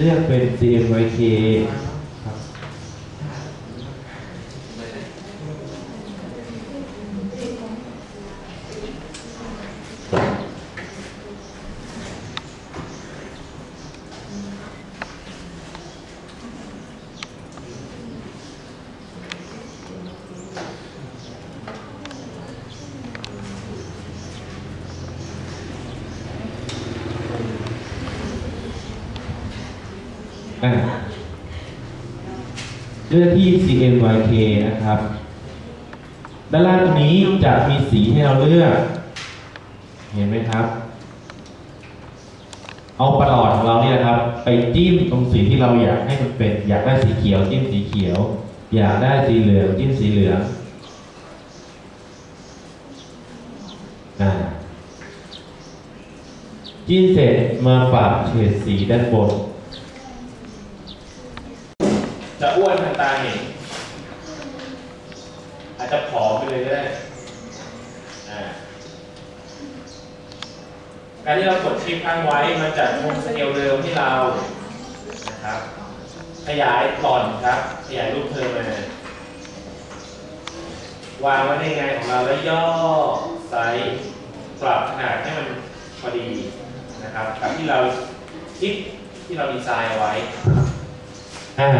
เลื อกเป็น CMYK ครับอะเลือกที่ CMYK นะครับ ด้านล่างตรงนี้จะมีสีให้เราเลือก เห็นไหมครับ เอาประหลอดของเราเนี่ยครับ ไปจิ้มตรงสีที่เราอยากให้มันเป็น อยากได้สีเขียวจิ้มสีเขียว อยากได้สีเหลืองจิ้มสีเหลืองจิ้มเสร็จมาปรับเฉดสีด้านบน จะ อ้วนทันตาเห็น อาจจะผอมไปเลยก็ได้การที่เรากดชิปค้างไว้มันจะคงสเกลเดิมที่เรานะครับขยายหลอนครับ ขยายรูปเธอมาวางไว้ในงานของเราแล้วย่อไซส์ปรับขนาดให้มันพอดีนะครับกับที่เราคิดที่เราดีไซน์เอาไว้อ่า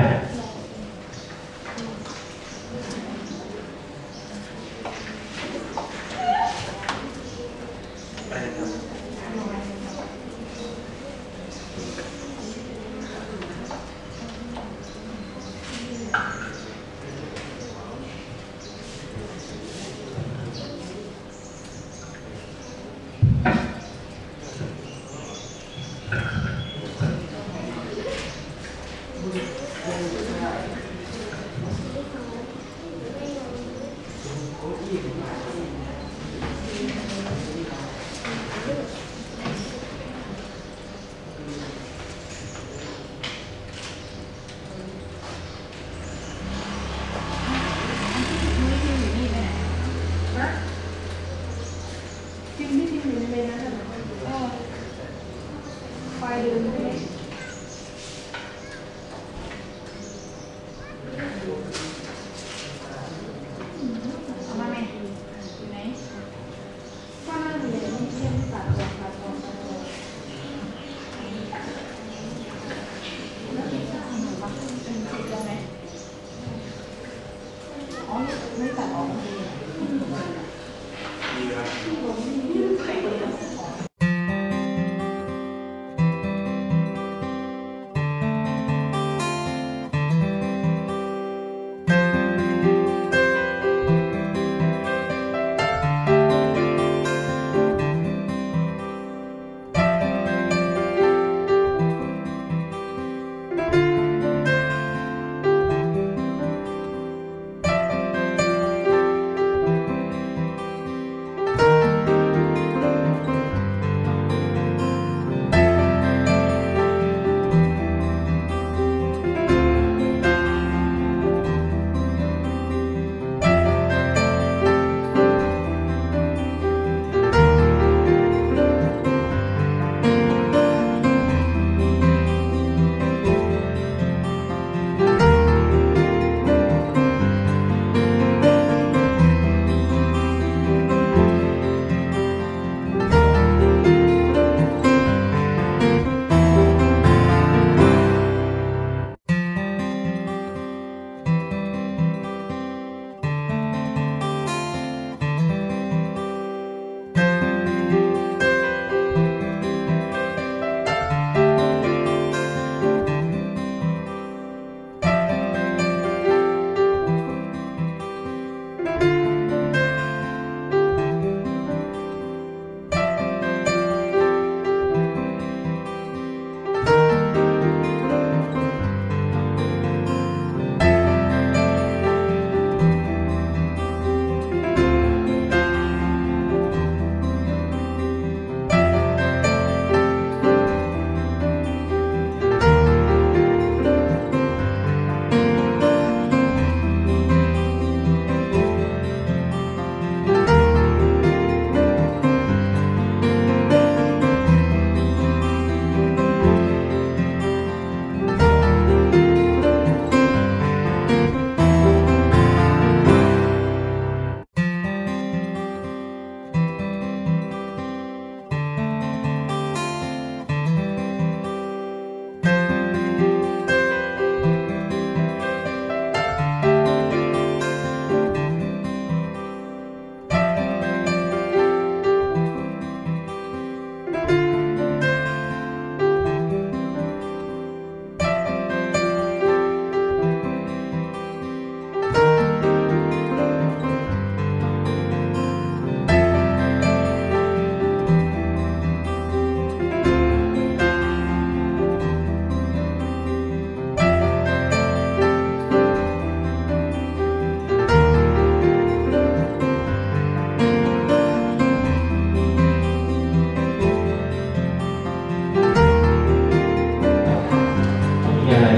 ีอะไร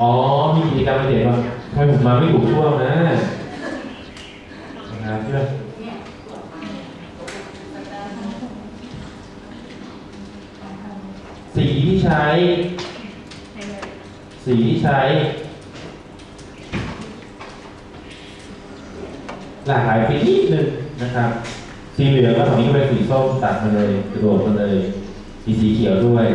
อ๋อ มีกิจกรรมเด็กว่าทำไมผมมาไม่ถูกช่วงนะนะครับเพื่อนสีที่ใช้ สีที่ใช้ หลากหลายไปนิดนึงนะครับ สีเหลืองแล้วของนี้เป็นสีส้มตัดมาเลยกระโดดมาเลย มีสีเขียวด้วย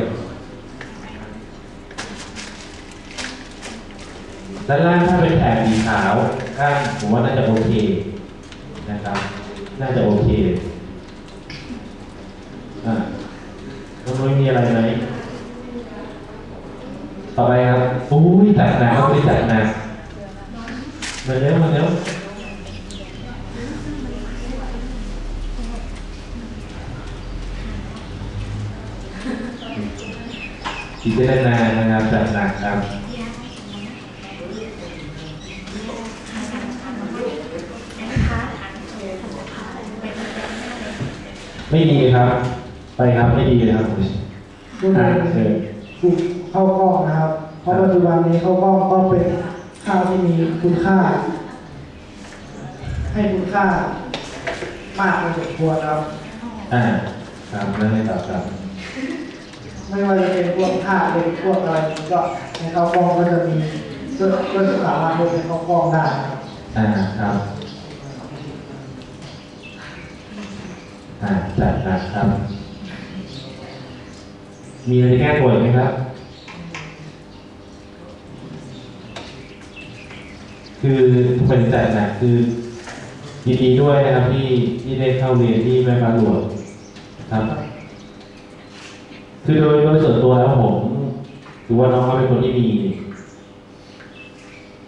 ด้านล่างถ้าเป็นแถบสีขาวข้างผมว่าน่าจะโอเคนะครับ น่าจะโอเคอะน้องนุ้ยมีอะไรไหมต่อไปครับอุ้ยจัดหนักครับวันนี้จัดหนักมาเร็วมาเร็ว พิจารณานะครับจัดหนักครับไม่ดีครับ ไปครับไม่ดีเลยครับผู้ใดอ่าเชิญถูกเข้ากล้องนะครับ เพราะปัจจุบันนี้เข้ากล้องก็เป็นข้าวที่มีคุณค่า ให้คุณค่ามากพอสมควรครับอ่าครับนั่นให้ตอบครับ ไม่ว่าจะเป็นพวกค่าเป็นพวกอะไรก็ในเข้ากองก็จะมีก็ก็จะสามารถลดในเข้ากองได้ครับอ่าครับอ่าจัดครับ มีอะไรแก้ตัวอีกไหมครับ คือเป็นจัดหนักคือยินดีด้วยนะครับที่ที่ได้เข้าเรียนที่แม่ฟ้าหลวงครับ คือโดยโดยส่วนตัวแล้วผมถือว่าน้องเขาเป็นคนที่มี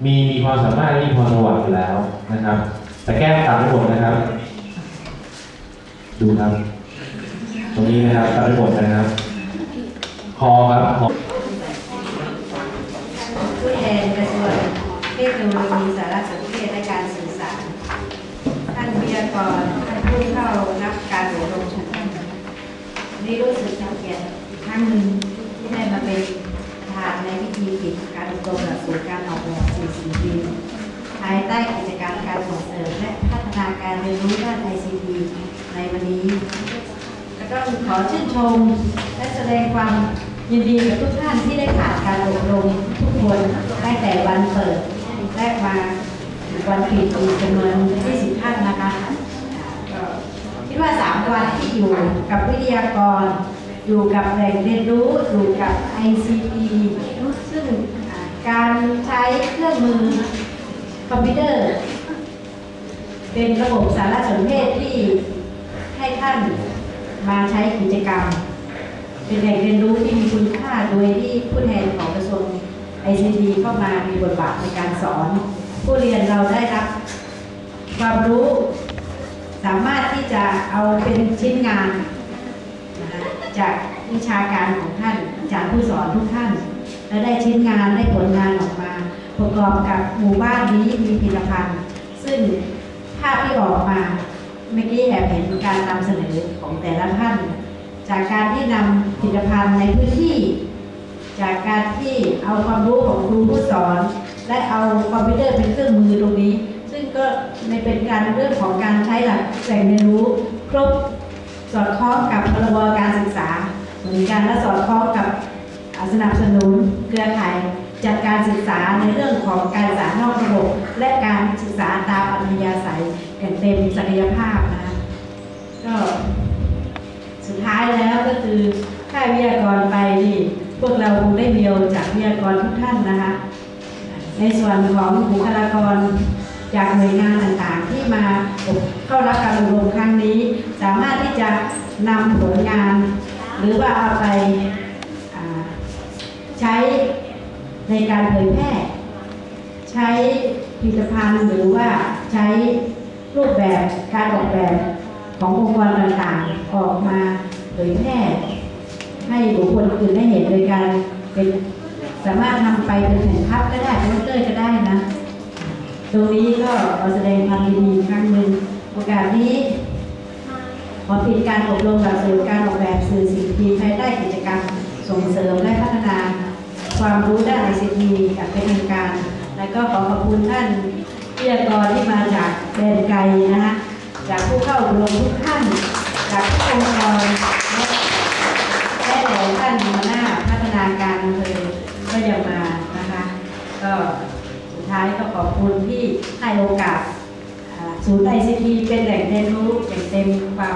มีมีความสามารถมีพรสวรรค์อยู่แล้วนะครับ แต่แก้มตัดไม่หมดนะครับ ดูครับ ตรงนี้นะครับตัดไม่หมดนะครับ คอครับคอผู้แทนกระทรวงเทคโนโลยีสารสนเทศและการสื่อสาร ท่านวิทยากรท่านผู้เข้ารับการอบรมทุกท่านนี่รู้สึก เป็นหนึ่งที่ได้มาเป็นประธานในพิธีปิดการอบรมหลักสูตรการออกแบบ4ปีภายใต้กิจกรรมการส่งเสริมและพัฒนาการเรียนรู้ด้าน ICT ในวันนี้ก็ต้องขอชื่นชม และแสดงความยินดีกับทุกท่านที่ได้ผ่านการอบรมทุกคนตั้งแต่วันเปิดแรกมาวันปิดอีจำนวน20ท่านนะคะคิดว่า 3 วันที่อยู่กับวิทยากร อยู่กับแหล่งเรียนรู้อยู่กับ ICT ซึ่งการใช้เครื่องมือคอมพิวเตอร์ เป็นระบบสารสนเทศที่ให้ท่านมาใช้กิจกรรม เป็นแหล่งเรียนรู้ที่มีคุณค่าโดยที่ผู้แทนของกระทรวง ICT เข้ามามีบทบาทในการสอน ผู้เรียนเราได้รับความรู้ สามารถที่จะเอาเป็นชิ้นงาน จากวิชาการของท่านอาจารย์ผู้สอนทุกท่าน และได้ชิ้นงานได้ผลงานออกมา ประกอบกับหมู่บ้านนี้มีผลิตภัณฑ์ ซึ่งภาพที่ออกมาเมื่อกี้แอบเห็นการนำเสนอของแต่ละท่าน จากการที่นำผลิตภัณฑ์ในพื้นที่ จากการที่เอาความรู้ของครูผู้สอน และเอาคอมพิวเตอร์เป็นเครื่องมือตรงนี้ ซึ่งก็ในเป็นการเรื่องของการใช้หลักแหล่งเรียนรู้ครบ สอดคล้องกับพรบการศึกษาเหมือนกันและสอดคล้องกับอาสนับสนุนเครือข่ายจัดการศึกษาในเรื่องของการศึกษานอกระบบและการศึกษาตามอัธยาศัยอย่างเต็มศักยภาพนะคะก็สุดท้ายแล้วก็คือถ้าวิทยากรไปนี่พวกเราคงได้เรียวจากวิทยากรทุกท่านนะคะในส่วนของบุคลากรจากหน่วยงานต่างๆ ที่มาเข้ารับการอบรมครั้งนี้ สามารถที่จะ นำผลงาน หรือว่าเอาไปใช้ในการเผยแพร่ ใช้ผลิตภัณฑ์หรือว่าใช้รูปแบบการออกแบบขององค์กรต่างๆ ออกมาเผยแพร่ ให้บุคคลอื่นได้เห็นโดยการเป็นสามารถนำไปเป็นแผ่นพับก็ได้เป็นโปสเตอร์ก็ได้นะ ตรงนี้ก็ขอแสดงความยินดีครั้งหนึ่งโอกาสนี้ อปิดการอบรมหลักสูตรการออกแบบสื่อสิ่งพิมพ์ภายใต้กิจกรรม ส่งเสริมและพัฒนา ความรู้ด้าน ICT อย่างเป็นทางการ และก็ขอขอบคุณท่านวิทยากรที่มาจากแดนไกลนะคะจากผู้เข้าอบรมทุกท่าน จากทุกองค์กรและและแต่ท่านหัวหน้าพัฒนาการอำเภอก็ยังมานะคะ ก็สุดท้ายก็ขอบคุณที่ให้โอกาสศูนย์ไอซีทีเป็นแหล่งเรียนรู้อย่างเต็มความ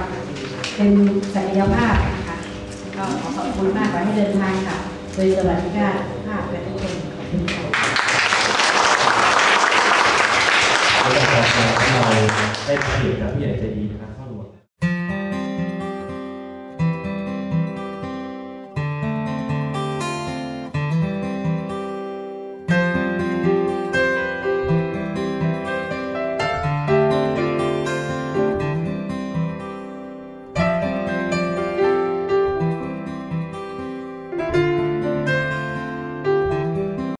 เป็นศักยภาพนะคะก็ขอขอบคุณมากขอให้เดินทางค่ะโดยสวัสดิการภาพและทุกคนขอบคุณค่ะเราได้ประโยชน์กับผู้ใหญ่ใจดีนะครับข้าหลวง